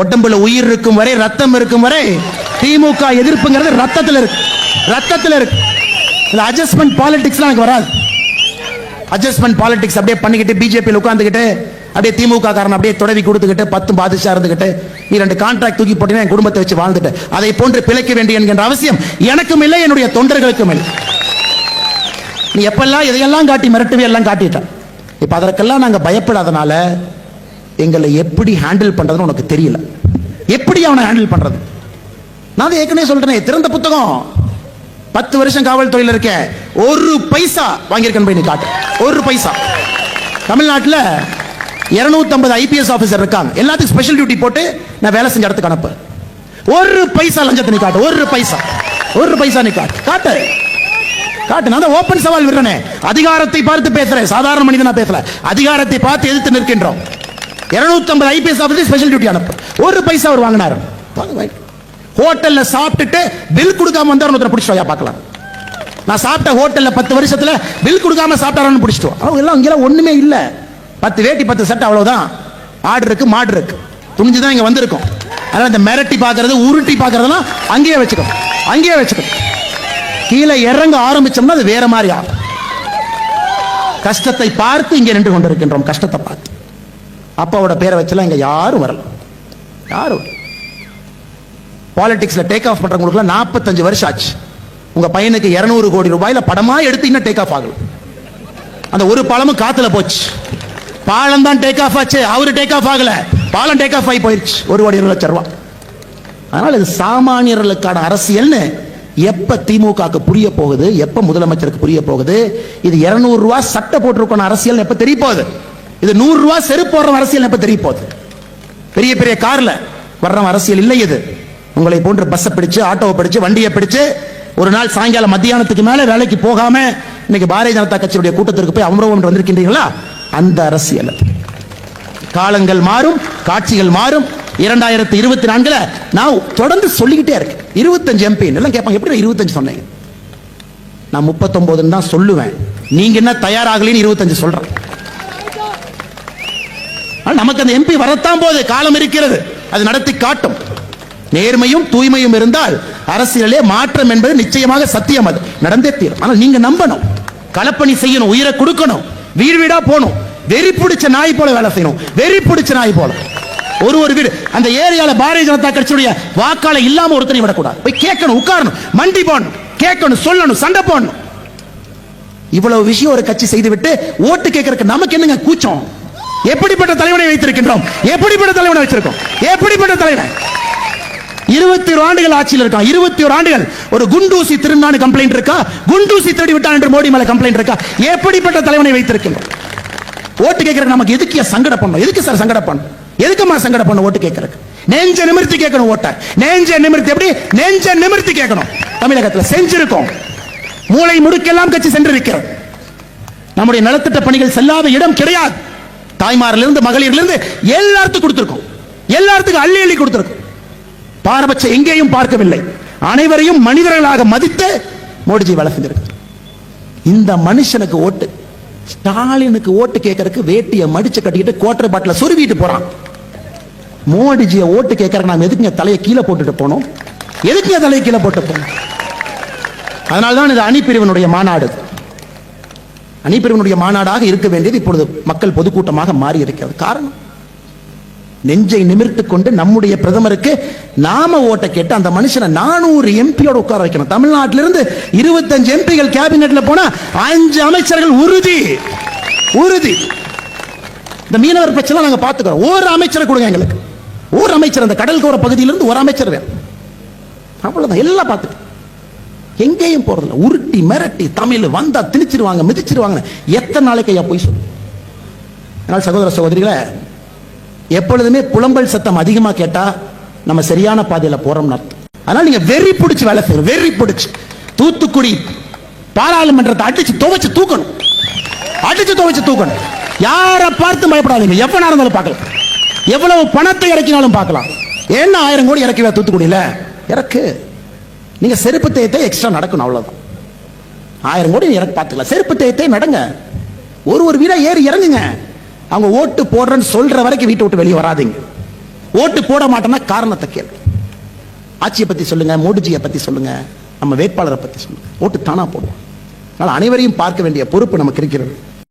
உடம்புல உயிர் இருக்கும் வரை ரத்தம் இருக்கும் வரை திமுக எதிர்ப்புங்கிறது ரத்தத்தில் இருக்கு. ரத்தத்தில் இருக்கு. இந்த அட்ஜஸ்ட்மெண்ட் பாலிடிக்ஸ்லாம் எனக்கு வராது. அட்ஜஸ்ட்மெண்ட் பாலிடிக்ஸ் அப்படியே பண்ணிக்கிட்டு பிஜேபியில் உட்காந்துக்கிட்டு அப்படியே திமுக காரன் அப்படியே தொடவி கொடுத்துக்கிட்டு பத்து பாதிச்சா இருந்துக்கிட்டு நீ ரெண்டு கான்ட்ராக்ட் தூக்கி போட்டீங்கன்னா என் குடும்பத்தை வச்சு வாழ்ந்துட்டு அதை போன்று பிழைக்க வேண்டிய என்கின்ற அவசியம் எனக்கும் இல்லை என்னுடைய தொண்டர்களுக்கும் இல்லை. நீ எப்பெல்லாம் இதையெல்லாம் காட்டி மிரட்டுவே எல்லாம் காட்டிட்டான். இப்போ அதற்கெல்லாம் நாங்கள் பயப்படாதனால எங்களை எப்படி ஹேண்டில் பண்றதுன்னு உனக்கு தெரியல. எப்படி அவனை ஹேண்டில் பண்றது? நான் ஏற்கனவே சொல்றேன் திறந்த புத்தகம். பத்து வருஷம் காவல்துறையில் இருக்க ஒரு பைசா வாங்கியிருக்கேன் போய் நீ காட்டு. ஒரு பைசா. தமிழ்நாட்டில் 250 ஐபிஎஸ் ஆபீசர் இருக்காங்க. எல்லாத்துக்கும் ஸ்பெஷல் டியூட்டி போட்டு நான் வேலை செஞ்ச இடத்துக்கு அனுப்பு. ஒரு பைசா லஞ்சத்தை நீ காட்டு ஒரு பைசா. ஒரு பைசா நீ காட்டு. காட்டு. காட்டு. நான் ஓபன் சவால் விடுறேன். அதிகாரத்தை பார்த்து பேசுறேன். சாதாரண மனிதனா பேசல. அதிகாரத்தை பார்த்து எதிர்த்து நிற்கின்றோம். 250 ஐபிஎஸ் ஆஃபீஸர் ஸ்பெஷல் டியூட்டி அனுப்பு. ஒரு பைசா அவர் வாங்கினார். ஹோட்டல்ல சாப்பிட்டுட்டு பில் கொடுக்காம வந்தார் ஒருத்தர் பிடிச்சிட்டு பார்க்கலாம். நான் சாப்பிட்ட ஹோட்டல்ல பத்து வருஷத்துல பில் கொடுக்காம சாப்பிட்டாரான்னு பிடிச்சிட்டு அவங்க எல்லாம் இங்கெல்லாம் ஒண்ணுமே இல்ல. பத்து வேட்டி பத்து சட்டை அவ்வளவுதான். ஆடு இருக்கு மாடு இருக்கு. துணிஞ்சுதான் இங்க வந்திருக்கோம். அதனால இந்த மிரட்டி பார்க்கறது உருட்டி பார்க்கறதெல்லாம் அங்கேயே வச்சுக்கணும். அங்கேயே வச்சுக்கணும். கீழே இறங்க ஆரம்பிச்சோம்னா அது வேற மாதிரி ஆகும். கஷ்டத்தை பார்த்து இங்கே நின்று கொண்டிருக்கின்றோம். கஷ்டத்தை பார்த்து. அப்பாவோட பேரை வச்செல்லாம் இங்கே யாரும் வரல. யாரும். வரல. டேக் ஆஃப் பண்றவங்களுக்கு நாற்பத்தஞ்சு வருஷம் ஆச்சு. உங்க பையனுக்கு 200 கோடி ரூபாயில படமா எடுத்து இன்னும் டேக் ஆஃப் ஆகல. அந்த ஒரு பாலமும் காத்துல போச்சு. பாலம் தான் டேக் ஆஃப் ஆச்சு. அவரு டேக் ஆஃப் ஆகல. பாலம் டேக் ஆஃப் ஆகி போயிடுச்சு ஒரு கோடி இருபது லட்சம் ரூபா. அதனால இது சாமானியர்களுக்கான அரசியல்னு எப்ப திமுகக்கு புரிய போகுது எப்ப முதலமைச்சருக்கு புரிய போகுது இது இருநூறு ரூபா சட்டை போட்டிருக்கணும் அரசியல் எப்ப தெரிய போகுது? இது நூறு ரூபா செருப்பு போடுற அரசியல் எப்ப தெரிய போகுது? பெரிய பெரிய கார்ல வர்ற அரசியல் இல்லை இது. உங்களை போன்று பஸ்ஸை பிடிச்சு ஆட்டோவை பிடிச்சு வண்டியை பிடிச்சு ஒரு நாள் சாயங்காலம் மத்தியானத்துக்கு மேல வேலைக்கு போகாம இன்னைக்கு பாரதிய ஜனதா கட்சியுடைய கூட்டத்திற்கு போய் அமரவம் வந்திருக்கின்றீங்களா அந்த அரசியல் காலங்கள் மாறும் காட்சிகள் மாறும். இரண்டாயிரத்தி இருபத்தி நான்குல நான் தொடர்ந்து சொல்லிக்கிட்டே இருக்கேன். இருபத்தஞ்சு எம்பி எல்லாம் கேட்பாங்க. எப்படி இருபத்தஞ்சு சொன்னீங்க? நான் முப்பத்தொன்பதுன்னு தான் சொல்லுவேன். நீங்க என்ன தயாராகலின்னு இருபத்தஞ்சு சொல்றேன். நமக்கு அந்த எம்பி வரத்தான் போது காலம் இருக்கிறது. அது நடத்தி காட்டும். நேர்மையும் தூய்மையும் இருந்தால் அரசியலே மாற்றம் என்பது நிச்சயமாக சத்தியம் அது. நடந்தே தீரும். ஆனால் நீங்க நம்பணும். களப்பணி செய்யணும். உயிரை கொடுக்கணும். வீடு வீடா போகணும். வெறி பிடிச்ச நாய் போல வேலை செய்யணும். வெறி பிடிச்ச நாய் போல. ஒரு ஒரு வீடு. அந்த ஏரியால பாரதிய ஜனதா கட்சியுடைய வாக்காளர் இல்லாம ஒருத்தனை விடக்கூடாது. போய் கேட்கணும். உட்காரணும். மண்டி போடணும். கேட்கணும். சொல்லணும். சண்டை போடணும். இவ்வளவு விஷயம் ஒரு கட்சி செய்துவிட்டு ஓட்டு கேட்கறதுக்கு நமக்கு என்னங்க கூச்சம்? எப்படிப்பட்ட தலைவனை வைத்திருக்கின்றோம்? எப்படிப்பட்ட தலைவனை வச்சிருக்கோம் எப்படிப்பட்ட தலைவன்? இருபத்தி ஒரு ஆண்டுகள் ஆட்சியில் இருக்கான் இருபத்தி ஒரு ஆண்டுகள். ஒரு குண்டூசி திருநாடு கம்ப்ளைண்ட் இருக்கா? குண்டூசி திருடி விட்டான் என்று மோடி மேல கம்ப்ளைண்ட் இருக்கா? எப்படிப்பட்ட தலைவனை வைத்திருக்கின்றோம்? ஓட்டு கேட்கறதுக்கு நமக்கு எதுக்கு சங்கட பண்ணணும்? எதுக்கு சார் சங்கட பண்ணணும்? எதுக்குமா சங்கட பண்ண ஓட்டு கேட்கறதுக்கு? நெஞ்ச நிமிர்த்தி கேட்கணும் ஓட்ட. நெஞ்ச நிமிர்த்தி எப்படி? நெஞ்ச நிமிர்த்தி கேட்கணும். தமிழகத்துல செஞ்சிருக்கோம். மூளை முடுக்கெல்லாம் கட்சி சென்றிருக்கிறோம் நம்முடைய நலத்திட்ட பணிகள் செல்லாத இடம் கிடையாது. தாய்மாரிலிருந்து மகளிரிலிருந்து எல்லாத்துக்கும் கொடுத்துருக்கோம். எல்லாத்துக்கும் அள்ளி அள்ளி கொடுத்துருக்கும். பாரபட்சம் எங்கேயும் பார்க்கவில்லை. அனைவரையும் மனிதர்களாக மதித்து மோடிஜி வேலை செஞ்சிருக்கு இந்த மனுஷனுக்கு ஓட்டு ஸ்டாலினுக்கு ஓட்டு கேட்கறதுக்கு வேட்டியை மடிச்சு கட்டிக்கிட்டு கோட்டர் பாட்டில சொருவிட்டு போறான். மோடிஜியை ஓட்டு கேட்கறக்கு நாம் எதுக்குங்க தலையை கீழே போட்டுட்டு போனோம்? எதுக்குங்க தலையை கீழே போட்டு போனோம்? அதனால்தான் இது அணிப்பிரிவினுடைய மாநாடு. அணிப்பிரிவினுடைய மாநாடாக இருக்க வேண்டியது இப்பொழுது மக்கள் பொதுக்கூட்டமாக மாறி இருக்கிறது காரணம் நெஞ்சை நிமிர்த்து கொண்டு நம்முடைய பிரதமருக்கு நாம ஓட்ட கேட்டு அந்த மனுஷனை நானூறு எம்பியோட உட்கார வைக்கணும். தமிழ்நாட்டிலிருந்து இருபத்தஞ்சு எம்பிகள் கேபினெட்ல போனா அஞ்சு அமைச்சர்கள் உறுதி. உறுதி. இந்த மீனவர் பிரச்சனை நாங்க பாத்துக்கிறோம் ஒரு அமைச்சரை கொடுங்க எங்களுக்கு. ஒரு அமைச்சர் அந்த கடல்கோர பகுதியிலிருந்து ஒரு அமைச்சர் வேணும் அவ்வளவுதான். எல்லாம் பார்த்துட்டு எங்கேயும் போறதில்ல. உருட்டி மிரட்டி தமிழ் வந்தா திணிச்சிருவாங்க மிதிச்சிருவாங்க எத்தனை நாளைக்கு ஐயா போய் சொல்லு. அதனால் சகோதர சகோதரிகளை எப்பொழுதுமே புலம்பல் சத்தம் அதிகமாக கேட்டா நம்ம சரியான பாதையில் போறோம்னு அர்த்தம். அதனால நீங்க வெறி பிடிச்சி வேலை செய்யணும் வெறி பிடிச்சி. தூத்துக்குடி பாராளுமன்றத்தை அடிச்சு துவைச்சு தூக்கணும். அடிச்சு துவைச்சு தூக்கணும். யாரை பார்த்து பயப்படாதீங்க. எவ்வளோ இருந்தாலும் பார்க்கலாம். எவ்வளவு பணத்தை இறக்கினாலும் பார்க்கலாம். என்ன ஆயிரம் கோடி இறக்குவா தூத்துக்குடியில? இறக்கு. நீங்க செருப்பு தேயத்தை எக்ஸ்ட்ரா நடக்கணும் அவ்வளவுதான். ஆயிரம் கோடி இறக்கு பார்த்துக்கலாம். செருப்பு தேயத்தை நடங்க. ஒரு ஒரு வீடா ஏறி இறங்குங்க. அவங்க ஓட்டு போடுறேன்னு சொல்ற வரைக்கும் வீட்டை விட்டு வெளியே வராதீங்க. ஓட்டு போட மாட்டேன்னா காரணத்தை கேள்வி ஆட்சியை பத்தி சொல்லுங்க மோடிஜியை பத்தி சொல்லுங்க நம்ம வேட்பாளரை பத்தி சொல்லுங்க. ஓட்டு தானா போடுவோம். அதனால அனைவரையும் பார்க்க வேண்டிய பொறுப்பு நமக்கு இருக்கிறது.